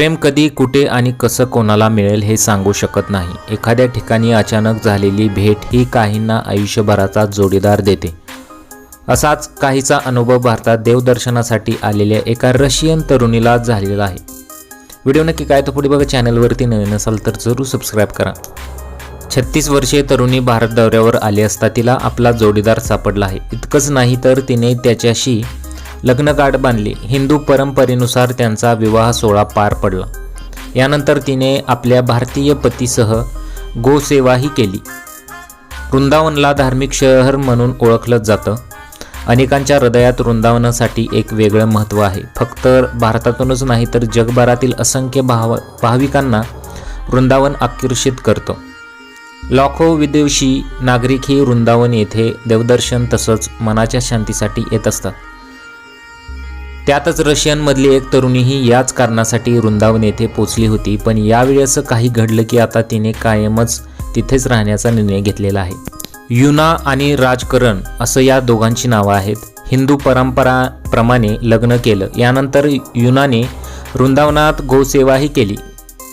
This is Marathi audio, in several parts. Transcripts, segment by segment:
प्रेम कधी कुठे आणि कसं कोणाला मिळेल हे सांगू शकत नाही. एखाद्या ठिकाणी अचानक झालेली भेट ही काहींना आयुष्यभराचा जोडीदार देते. असाच काहीचा अनुभव भारतात देवदर्शनासाठी आलेल्या एका रशियन तरुणीला झालेला आहे. व्हिडिओ नक्की काय तर पुढे बघा. चॅनलवरती नवीन असाल तर जरूर सबस्क्राईब करा. छत्तीस वर्षीय तरुणी भारत दौऱ्यावर आली असता तिला आपला जोडीदार सापडला आहे. इतकंच नाही तर तिने त्याच्याशी लग्नगाठ बांधली. हिंदू परंपरेनुसार त्यांचा विवाह सोहळा पार पडला. यानंतर तिने आपल्या भारतीय पतीसह गोसेवाही केली. वृंदावनला धार्मिक शहर म्हणून ओळखलं जातं. अनेकांच्या हृदयात वृंदावनासाठी एक वेगळं महत्त्व आहे. फक्त भारतातूनच नाही तर जगभरातील असंख्य भाव भाविकांना वृंदावन आकर्षित करतं. लाखो विदेशी नागरिकही वृंदावन येथे देवदर्शन तसंच मनाच्या शांतीसाठी येत असतात. त्यातच रशियनमधली एक तरुणीही याच कारणासाठी वृंदावन येथे पोचली होती पण यावेळी असं काही घडलं की आता तिने कायमच तिथेच राहण्याचा निर्णय घेतलेला आहे. युना आणि राजकरण असं या दोघांची नावं आहेत. हिंदू परंपराप्रमाणे लग्न केलं. यानंतर युनाने वृंदावनात गोसेवाही केली.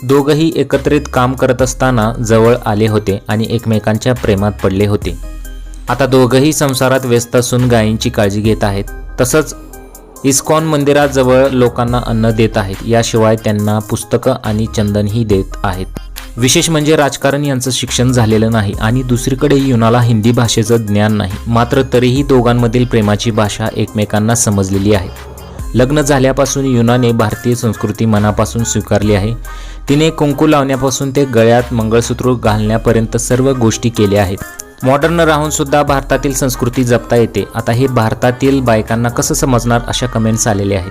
दोघंही एकत्रित काम करत असताना जवळ आले होते आणि एकमेकांच्या प्रेमात पडले होते. आता दोघंही संसारात व्यस्त असून गायींची काळजी घेत आहेत. तसंच इस्कॉन मंदिराजवळ लोकांना अन्न देत आहेत. याशिवाय त्यांना पुस्तकं आणि चंदनही देत आहेत. विशेष म्हणजे राजकारण यांचं शिक्षण झालेलं नाही आणि दुसरीकडे युनाला हिंदी भाषेचं ज्ञान नाही. मात्र तरीही दोघांमधील प्रेमाची भाषा एकमेकांना समजलेली आहे. लग्न झाल्यापासून युनाने भारतीय संस्कृती मनापासून स्वीकारली आहे. तिने कुंकू लावण्यापासून ते गळ्यात मंगळसूत्र घालण्यापर्यंत सर्व गोष्टी केल्या आहेत. मॉडर्न राहून सुद्धा भारतातील संस्कृती जपता येते. आता हे भारतातील बायकांना कसं समजणार अशा कमेंट्स आलेल्या आहेत.